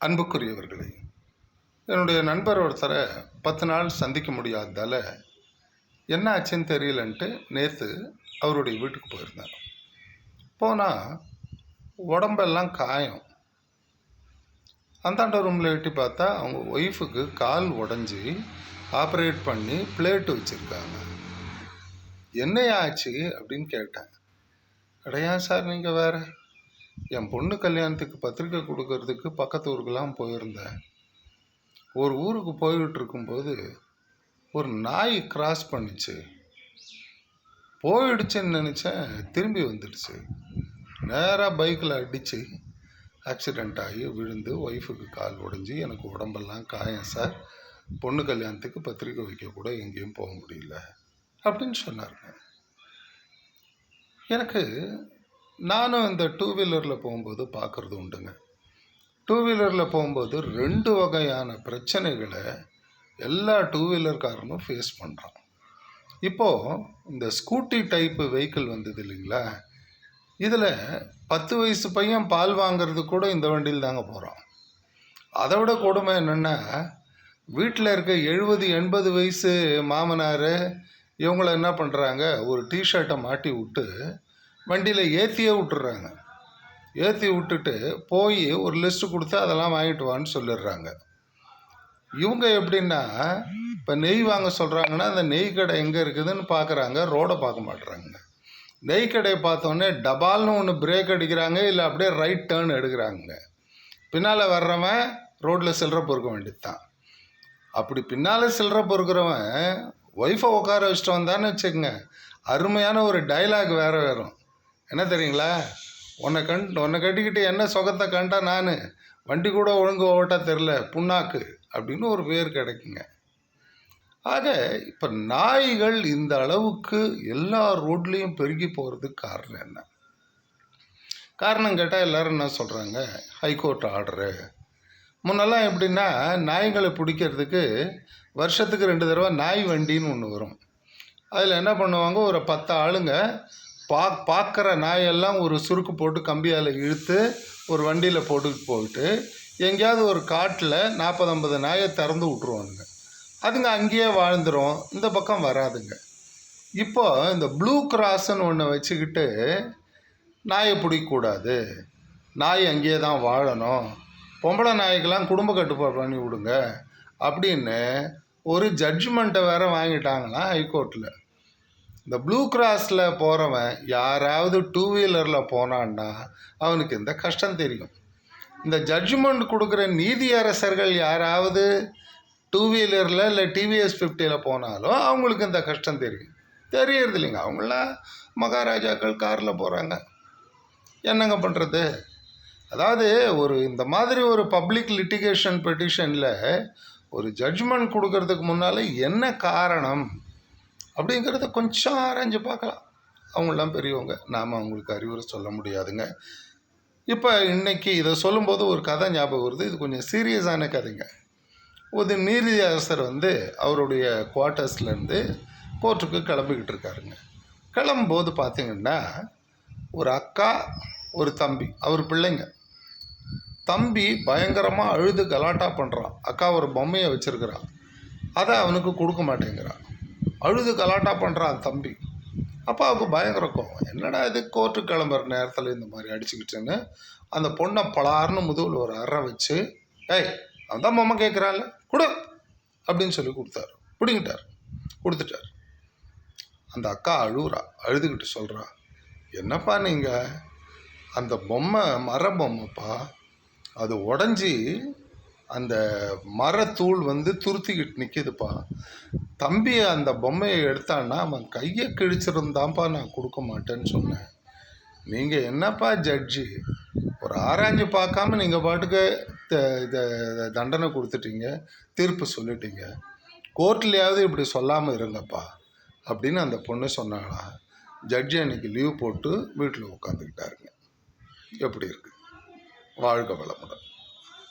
அன்புக்குரியவர்களே என்னுடைய நண்பர் ஒருத்தரை பத்து நாள் சந்திக்க முடியாததால் என்ன ஆச்சுன்னு தெரியலன்ட்டு நேற்று அவருடைய வீட்டுக்கு போயிருந்தேன் போனால் உடம்பெல்லாம் காயம். அந்தாண்ட ரூமில் எட்டி பார்த்தா அவங்க ஒய்ஃபுக்கு கால் உடஞ்சி ஆப்ரேட் பண்ணி பிளேட்டு வச்சுருக்காங்க. என்னையா ஆச்சு அப்படின்னு கேட்டேன். அடையா சார் நீங்கள் வேறு? என் பொண்ணு கல்யாணத்துக்கு பத்திரிக்கை கொடுக்கறதுக்கு பக்கத்து ஊருக்கெல்லாம் போயிருந்தேன். ஒரு ஊருக்கு போய்கிட்டு இருக்கும்போது ஒரு நாய் கிராஸ் பண்ணிச்சு. போயிடுச்சுன்னு நினச்சேன் திரும்பி வந்துடுச்சு. நேராக பைக்கில் அடித்து ஆக்சிடெண்ட் ஆகி விழுந்து ஒய்ஃபுக்கு கால் உடைஞ்சி எனக்கு உடம்பெல்லாம் காயம் சார் பொண்ணு கல்யாணத்துக்கு பத்திரிக்கை வைக்க கூட எங்கேயும் போக முடியல. அப்படின்னு சொன்னாருங்க. எனக்கு நானும் இந்த டூ வீலரில் போகும்போது பார்க்குறது உண்டுங்க. டூ வீலரில் போகும்போது ரெண்டு வகையான பிரச்சனைகளை எல்லா டூ வீலர்காரனும் ஃபேஸ் பண்ணுறான் இப்போது இந்த ஸ்கூட்டி டைப்பு வெஹிக்கிள் வந்தது இல்லைங்களா? இதில் பத்து வயசு பையன் பால் வாங்குறது கூட இந்த வண்டியில் தாங்க போகிறான் அதை விட கொடுமை என்னென்னா வீட்டில் இருக்க எழுபது எண்பது வயசு மாமனார் இவங்கள என்ன பண்ணுறாங்க ஒரு டிஷர்ட்டை மாட்டி விட்டு வண்டியில் ஏற்றியே விட்டுறாங்க. ஏற்றி விட்டுட்டு போய் ஒரு லிஸ்ட்டு கொடுத்து அதெல்லாம் வாங்கிட்டு வான்னு சொல்லிடுறாங்க. இவங்க எப்படின்னா இப்போ நெய் வாங்க சொல்கிறாங்கன்னா அந்த நெய் கடை எங்கே இருக்குதுன்னு பார்க்குறாங்க ரோடை பார்க்க மாட்டுறாங்க நெய் கடையை பார்த்தோன்னே டபால்னு ஒன்று பிரேக் அடிக்கிறாங்க இல்லை அப்படியே ரைட் டேர்ன் எடுக்கிறாங்க. பின்னால் வர்றவன் ரோட்டில் சில்லற பொறுக்க வேண்டியது தான் அப்படி பின்னால் சில்லற பொறுக்கிறவன் ஒய்ஃபை உட்கார வச்சுட்டு வந்தான்னு வச்சுக்கோங்க. அருமையான ஒரு டைலாக் வேறு வரும். என்ன தெரியுங்களா? உன்னை கண் உன்னை கட்டிக்கிட்டு என்ன சொகத்தை கண்டா நான்? வண்டி கூட ஒழுங்கு ஓட்டா தெரில புண்ணாக்கு அப்படின்னு ஒரு பேர் கிடைக்குங்க. ஆக இப்போ நாய்கள் இந்த அளவுக்கு எல்லா ரோட்லேயும் பெருகி போகிறதுக்கு காரணம் என்ன? காரணம் கேட்டால் எல்லோரும் என்ன சொல்கிறாங்க ஹைகோர்ட் ஆர்டரு. முன்னெல்லாம் எப்படின்னா நாய்களை பிடிக்கிறதுக்கு வருஷத்துக்கு ரெண்டு தடவை நாய் வண்டின்னு ஒன்று வரும். அதில் என்ன பண்ணுவாங்க? ஒரு பத்து ஆளுங்க பா பார்க்குற நாயெல்லாம் ஒரு சுருக்கு போட்டு கம்பியால் இழுத்து ஒரு வண்டியில் போட்டுக்கிட்டு போயிட்டு எங்கேயாவது ஒரு காட்டில் நாற்பது ஐம்பது நாயை திறந்து விட்ருவானுங்க அதுங்க அங்கேயே வாழ்ந்துடும் இந்த பக்கம் வராதுங்க. இப்போ இந்த ப்ளூ கிராஸ்ன்னு ஒன்று வச்சுக்கிட்டு நாயை பிடிக்கக்கூடாது. நாய் அங்கேயே தான் வாழணும். பொம்பளை நாய்க்கெல்லாம் குடும்ப கட்டுப்பாடு பண்ணி விடுங்க. அப்படின்னு ஒரு ஜட்ஜ்மெண்ட்டை வேற வாங்கிட்டாங்களாம் ஹைகோர்ட்டில் இந்த ப்ளூ கிராஸில் போகிறவன் யாராவது டூ வீலரில் போனான்னா அவனுக்கு இந்த கஷ்டம் தெரியும்? இந்த ஜட்ஜ்மெண்ட் கொடுக்குற நீதியரசர்கள் யாராவது டூ வீலரில் இல்லை டிவிஎஸ் ஃபிஃப்டியில் போனாலும் அவங்களுக்கு இந்த கஷ்டம் தெரியும். தெரியறது இல்லைங்க அவங்களாம் மகாராஜாக்கள் காரில் போகிறாங்க என்னங்க பண்ணுறது அதாவது ஒரு இந்த மாதிரி ஒரு பப்ளிக் லிட்டிகேஷன் பெட்டிஷனில் ஒரு ஜட்ஜ்மெண்ட் கொடுக்கறதுக்கு முன்னால் என்ன காரணம்? அப்படிங்கிறத கொஞ்சம் ஆராய்ஞ்சு பார்க்கலாம். அவங்களாம் பெரியவங்க. நாம் அவங்களுக்கு அறிவுரை சொல்ல முடியாதுங்க. இப்போ இன்றைக்கி இதை சொல்லும்போது ஒரு கதை ஞாபகம் வருது. இது கொஞ்சம் சீரியஸான கதைங்க. ஒரு நீதி அரசர் வந்து அவருடைய குவார்ட்டர்ஸ்லேருந்து கோர்ட்டுக்கு கிளம்பிக்கிட்டு இருக்காருங்க. கிளம்பும்போது பார்த்தீங்கன்னா ஒரு அக்கா ஒரு தம்பி அவர் பிள்ளைங்க. தம்பி பயங்கரமாக அழுது கலாட்டா பண்ணுறான் அக்கா ஒரு பொம்மையை வச்சுருக்கிறான். அதை அவனுக்கு கொடுக்க மாட்டேங்கிறான். அழுது கலாட்டா பண்ணுறான் தம்பி. அப்பாவுக்கு பயங்கர கோவம் என்னடா இது கோர்ட்டு கிளம்புற நேரத்தில் இந்த மாதிரி அடிச்சுக்கிட்டுன்னு அந்த பொண்ணை பலார்னு முதுகில் ஒரு அறை வச்சு ஏய் அவன் தான் பொம்மை கொடு அப்படின்னு சொல்லி கொடுத்தாரு. பிடிங்கிட்டார். கொடுத்துட்டார். அந்த அக்கா அழுகுறா அழுதுகிட்டு சொல்கிறா என்னப்பா நீங்கள் அந்த பொம்மை மர பொம்மைப்பா அது உடஞ்சி அந்த மரத்தூள் வந்து துருத்திக்கிட்டு நிற்கிதுப்பா தம்பி அந்த பொம்மையை எடுத்தான்னா அவன் கையை கிழிச்சிருந்தான்ப்பா நான் கொடுக்க மாட்டேன்னு சொன்னேன். நீங்கள் என்னப்பா ஜட்ஜி ஒரு ஆராய்ஞ்சு பார்க்காம நீங்கள் பாட்டுக்கு த- தண்டனை கொடுத்துட்டீங்க தீர்ப்பு சொல்லிட்டீங்க. கோர்ட்லேயாவது இப்படி சொல்லாமல் இருங்கப்பா அப்படின்னு அந்த பொண்ணு சொன்னாங்களா ஜட்ஜி அன்னைக்கு லீவ் போட்டு வீட்டில் உட்காந்துக்கிட்டாருங்க எப்படி இருக்கு? வாழ்க வளமுடன்.